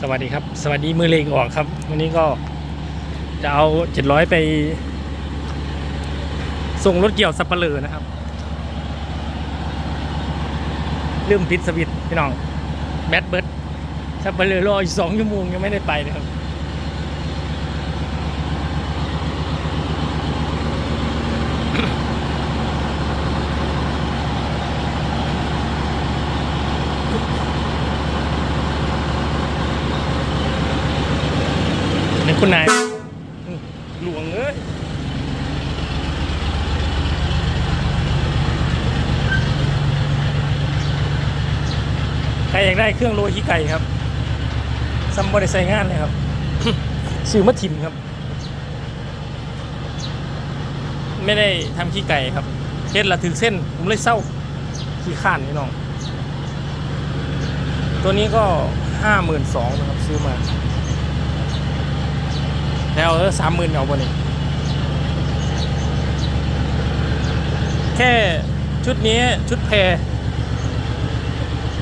สวัสดีครับ สวัสดีมือเลงออกครับ วันนี้ก็จะเอาเจ็ดร้อยไป ส่งรถเกี่ยวสับปะเลอนะครับเริ่มปิดสวิตช์พี่น้องแบตเบิร์ดสับปะเลอรออีกสองชั่วโมงยังไม่ได้ไปเลยครับ คุณนายอื้อหลวงเอ้ยใครอยากได้เครื่องโรยขี้ไก่ครับซัมบอได้ใส่งานเลยครับซื้อมาถิ่มครับ ไม่ได้ทำขี้ไก่ครับเฮ็ดละถึงเส้น ผมเลยเศร้าขี้ข้านพี่น้อง ตัวนี้ก็ห้าหมื่นสองนะครับ ซื้อมา แล้วเออสามหมื่นเอาบนนี้แค่ชุดนี้ชุดแพร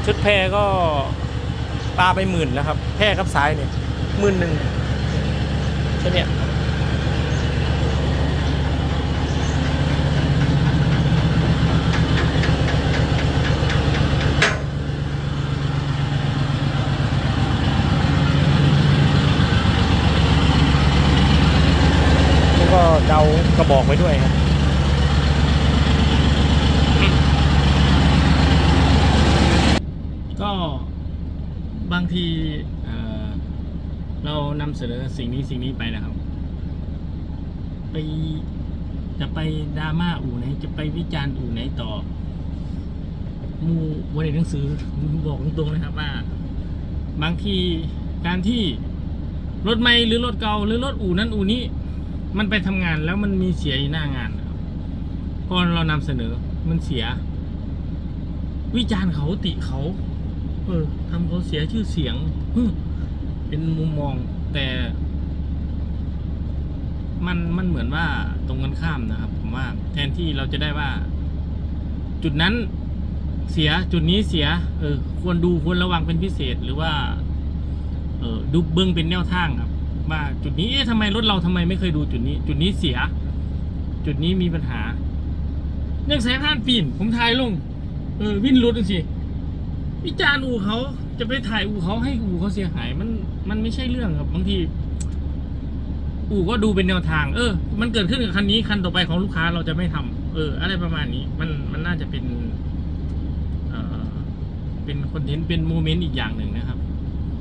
ชุดแพรก็ปลาไปหมื่นแล้วครับ แพรกับสายเนี่ยหมื่นหนึ่งแค่เนี้็เดากระบอกไว้ด้วยครับก็บางทีเรานำเสนอสิ่งนี้สิ่งนี้ไปนะครับ ไปจะไปดราม่าอู่ไหน จะไปวิจารณ์อู่ไหนต่อหมูวันในหนังสือบอกตรงๆนะครับว่า บางทีการที่รถไม่หรือรถเก่าหรือรถอู่นั้นอู่นี้ มันไปทำงานแล้วมันมีเสียอยู่หน้างานนะครับพอเรานำเสนอมันเสีย วิจารณ์เขาติเขา เออทำเขาเสียชื่อเสียงเป็นมุมมองแต่ มันมันเหมือนว่าตรงกันข้ามนะครับ ผมว่า แทนที่เราจะได้ว่า จุดนั้นเสียจุดนี้เสีย เออ ควรดูควรระวังเป็นพิเศษหรือว่า เออดูเบื้องเป็นแนวทางครับ จุดนี้เอ๊ะทำไมรถเราทำไมไม่เคยดูจุดนี้ จุดนี้เสีย จุดนี้มีปัญหาเรื่องสายพานปีนผมทายลง เออวินรถสิวิจารณ์อู่เขาจะไปถ่ายอู่เขาให้อู่เขาเสียหายมันมันไม่ใช่เรื่องครับบางที อู่ก็ดูเป็นแนวทาง เออ มันเกิดขึ้นกับคันนี้คันต่อไปของลูกค้าเราจะไม่ทำเออ อะไรประมาณนี้ มันมันน่าจะเป็น เอ่อเป็นคอนเทนต์เป็นโมเมนต์อีกอย่างหนึ่งนะครับ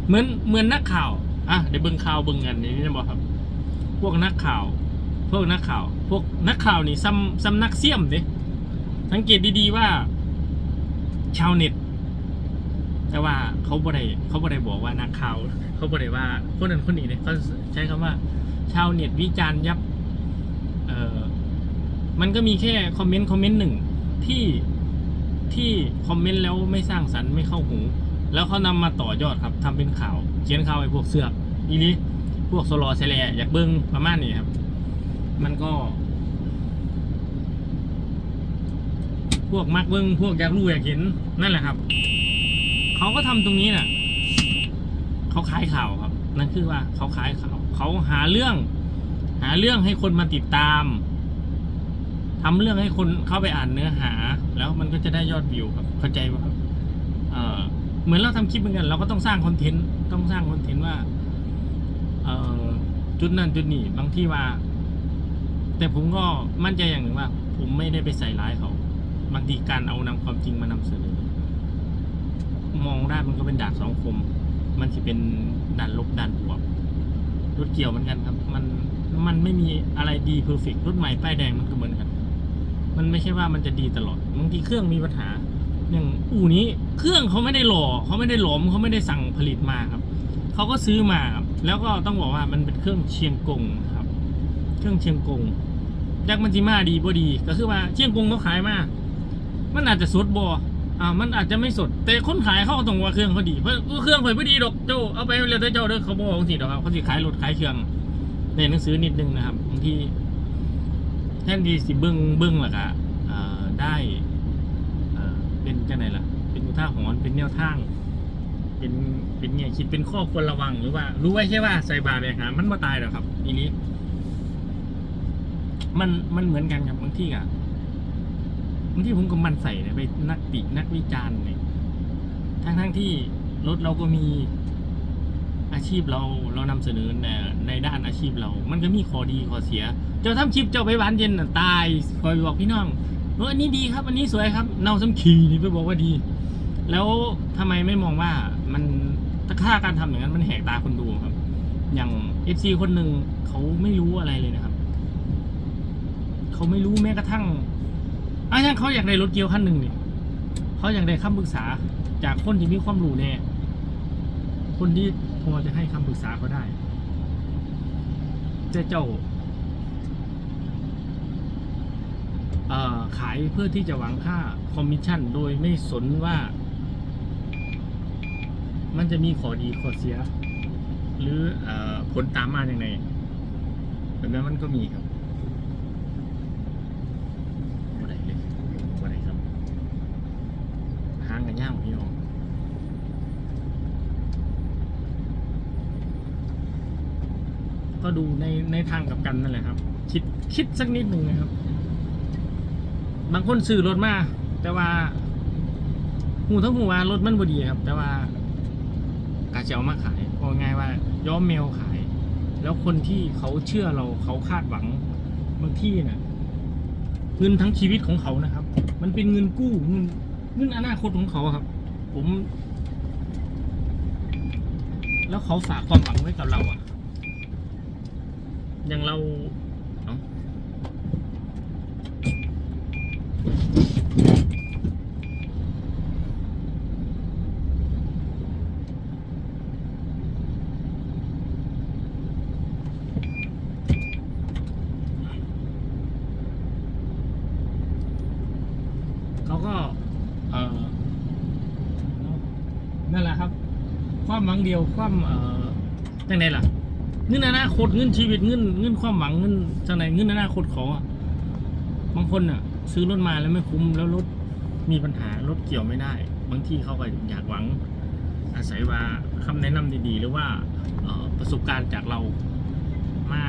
เหมือนเหมือนนักข่าว อะเดี๋ยวเบิ่งข่าวเบิ่งกันนี่นะบอกครับ พวกนักข่าว พวกนักข่าว พวกนักข่าวนี่ซ้ำซ้ำนักเสี่ยมดิสังเกตดีๆว่า ชาวเน็ต แต่ว่าเขาบ่ได้เขาบ่ได้บอกว่านักข่าว เขาบ่ได้ว่าคนนั้นคนนี้เนี่ยเขาใช้คำว่า ชาวเน็ตวิจารณ์ยับ เอ่อมันก็มีแค่คอมเมนต์คอมเมนต์หนึ่งที่ที่คอมเมนต์แล้วไม่สร้างสรรค์ไม่เข้าหู แล้วเขานำมาต่อยอดครับทำเป็นข่าวเขียนข่าวไอ้พวกเสือกอีนี้พวกโซลอเซเลอยากเบิ้งประมาณนี้ครับ มันก็ พวกมักเบิ้งพวกอยากรู้อยากเห็นนั่นแหละครับเขาก็ทำตรงนี้น่ะเขาขายข่าวครับ นั่นคือว่าเขาขายข่าวเขาหาเรื่อง หาเรื่องให้คนมาติดตามทำเรื่องให้คนเข้าไปอ่านเนื้อหา แล้วมันก็จะได้ยอดวิวครับ เข้าใจป่ะครับ เออ เหมือนเราทำคลิปเหมือนกัน เราก็ต้องสร้างคอนเทนต์ต้องสร้างคอนเทนต์ว่าเออจุดนั้นจุดนี้บางที่ว่า แต่ผมก็มั่นใจอย่างหนึ่งว่า ผมไม่ได้ไปใส่ร้ายเขาบางทีการเอานำความจริงมานำเสนอมองได้มันก็เป็นดาบสองคม มันจะเป็นด่านลบด่านบวกรถเกี่ยวเหมือนกันครับ มันมันไม่มีอะไรดีเพอร์เฟกรถใหม่ป้ายแดงมันก็เหมือนกัน มันไม่ใช่ว่ามันจะดีตลอดบางทีเครื่องมีปัญหา อย่างอู่นี้เครื่องเขาไม่ได้หล่อเขาไม่ได้หลอมเขาไม่ได้สั่งผลิตมาครับเขาก็ซื้อมาครับแล้วก็ต้องบอกว่ามันเป็นเครื่องเชียงกงครับ เครื่องเชียงกงยักมันจิมาดีบ่ดี ก็คือว่าเชียงกงเขาขายมามันอาจจะสดบออ่ามันอาจจะไม่สด แต่คนขายเขาต้องว่าเครื่องเขาดีเพราะเครื่องเผยไม่ดีดอกเจ้าเอาไปเร็วเจ้าเด้อเขาบอกบางทีดอกครับเขาสิขายรถขายเครื่องในหนังสือนิดนึงนะครับบางทีแทนที่สิเบิ้งเบิ้งล่ะกะอ่าได้ เป็นจังไหนล่ะ เป็นอุทาหรณ์เป็นแนวทาง เป็นเป็นเป็นไงคิดเป็นข้อควรระวังหรือว่า รู้ไว้แค่ว่าใส่บาตรเลยครับมันมาตายหรอกครับอีนี้มันมันเหมือนกันครับบางที่อะบางที่ผมก็มันใส่เนี่ยไปนักตินักวิจารณ์เนี่ยทั้งทั้งที่รถเราก็มีอาชีพเราเรานำเสนอในในด้านอาชีพเรา มันก็มีข้อดีข้อเสีย เจ้าทำคลิปเจ้าไปหวานเย็นน่ะตายคอยบอกพี่น้อง อออันนี้ดีครับอันนี้สวยครับเนาซ้ำขีนี่ไปบอกว่าดี แล้วทำไมไม่มองว่ามันถ้าการทำอย่างนั้นมันแหกตาคนดูครับ อย่างเอฟซีคนหนึ่งเขาไม่รู้อะไรเลยนะครับเขาไม่รู้แม้กระทั่งอะอย่างเขาอยากได้รถเกียวคันหนึ่งเนี่ยเขาอยากได้คำปรึกษา จากคนที่มีความรู้แน่คนที่พอจะให้คำปรึกษาเขาได้แต่เจ้า เอ่อ ขายเพื่อที่จะหวังค่าคอมมิชชั่นโดยไม่สนว่า มันจะมีข้อดีข้อเสีย หรืออผลตามมาอย่างไรแบบนั้นมันก็มีครับบ่ได้เลยบ่ได้ครับห้างกันย่างพี่น้องก็ดูในในทางกับกันนั่นแหละครับ คิดคิดสักนิดหนึ่งนะครับ บางคนซื้อรถมาแต่ว่าหูทั้งหูว่ารถมันบ่ดีครับ แต่ว่ากาจะเอามาขายก็ง่ายว่าย้อมเมลขาย แล้วคนที่เขาเชื่อเราเขาคาดหวังบางที่เนี่ยเงินทั้งชีวิตของเขานะครับ มันเป็นเงินกู้เงินเงินอนาคตของเขาครับ ผม แล้วเขาฝากความหวังไว้กับเราอะอย่างเรา เขาก็เออนั่นแหละครับ ความหวังเดียวความเออจังไดล่ะเงินอนาคตเงินชีวิตเงินเงินความหวังเงินจังไดเงินอนาคตเขาอะบางคนอะ ซื้อรถมาแล้วไม่คุ้มแล้วรถมีปัญหารถเกี่ยวไม่ได้ บางที่เขาก็อยากหวัง อาศัยว่าคำแนะนำดีๆ หรือว่าออประสบการณ์จากเรามา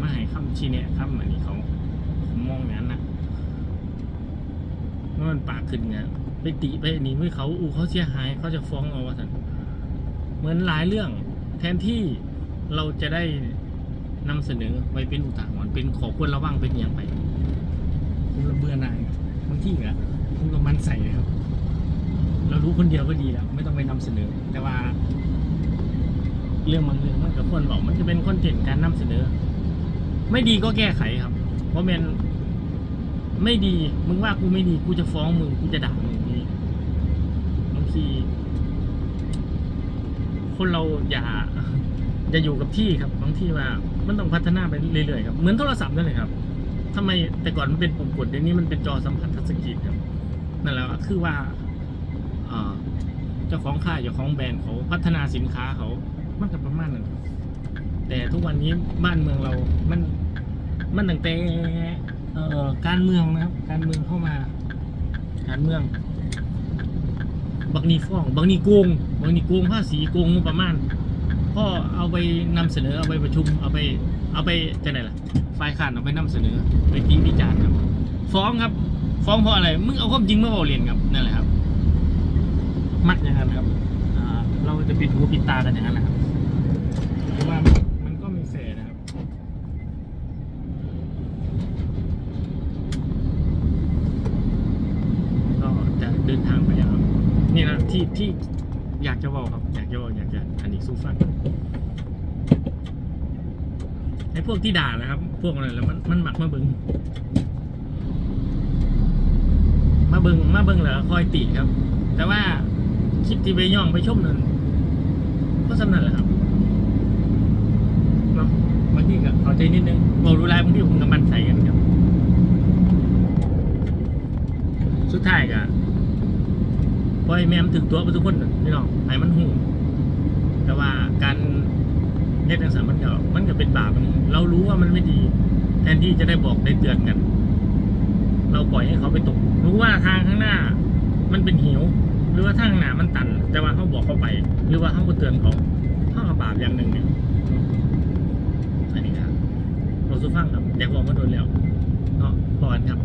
มาให้คำชี้แนะคำอันนี้เขาผมมองอย่างนั้นนะเมื่อมันปากขึ้นเนี่ยไปติไปนีไม่เขาอูเขาเสียหายเขาจะฟ้องเอาว่าสันเหมือนหลายเรื่อง แทนที่เราจะได้นำเสนอไว้เป็นอุทาหรณ์เป็นขอควรระวังเป็นอย่างไป ผมระเบื่อหน่ายบางที่อะผมก็มันใส่เลยครับ เรารู้คนเดียวก็ดีแล้ว ไม่ต้องไปนำเสนอ แต่ว่า เรื่องบางเรื่องมันกับคนบอกมันจะเป็นคอนเทนต์การนำเสนอ ไม่ดีก็แก้ไขครับ เพราะมันไม่ดีมึงว่ากูไม่ดีกูจะฟ้องมึงกูจะด่ามึงนี่บางทีคนเราอย่าอย่าอยู่กับที่ครับบางทีว่ามันต้องพัฒนาไปเรื่อยๆครับเหมือนโทรศัพท์นั่นเลยครับ ทำไมแต่ก่อนมันเป็นปุ่มกดเดี๋ยวนี้มันเป็นจอสัมผัสทัชสกรีนครับนั่นแหละคือว่าเจ้าของค่ายเจ้าของแบรนด์เขาพัฒนาสินค้าเขามันก็ประมาณนั้นแต่ทุกวันนี้บ้านเมืองเรา มันมันตั้งแต่การเมืองนะครับ การเมืองเข้ามา การเมือง บักนีฟ้อง บักนีโกง บักนีโกงภาษีโกงประมาณพ่อเอาไปนำเสนอเอาไปประชุมเอาไป เอาไปจะไหนล่ะฝ่ายค้านเอาไปนำเสนอไปตีวิจารณ์ครับ ฟ้องครับ ฟ้องเพราะอะไรมึงเอาความจริงมาบอกเรียนครับนั่นแหละครับ มักอย่างนั้นครับอ่าเราจะปิดหูปิดตากันอย่างนั้นนะครับเพราะว่ามันก็มีแสนะครับก็จะเดินทางไปครับนี่นะที่ที่อยากจะบอกครับ อยากจะบอกอยากจะอันนี้สู้ฟัง ไอ้พวกที่ด่านะครับ พวกอะไรแล้วมันมันหมักมาบิงมาบิงมาบิงเหรอคอยติครับ แต่ว่าคลิปที่ไปย่องไปชมนั้นก็สำนันแหละครับเนาะบางทีก็เข้าใจนิดนึงบอกรู้ไรบางทีผมกับมันใส่กันครับ สุดท้ายก็ปล่อยแมมถึงตัวไปทุกคนน่ะพี่น้องให้มันหูแต่ว่าการ เฮ็ดจังสันมันก็มันก็เป็นบาปอันเรารู้ว่ามันไม่ดี แทนที่จะได้บอกได้เตือนกัน เราปล่อยให้เขาไปตก รู้ว่าทางข้างหน้า มันเป็นเหวหรือว่าทางหนามันตัน แต่ว่าเขาบอกเขาไป หรือว่าเขาเตือนเขาเขากับบาปอย่างหนึ่งเนี่ยอันนี้ครับเราสู้ฟังครับอยาบอกว่าโดนแล้วเนาะพอกันครับ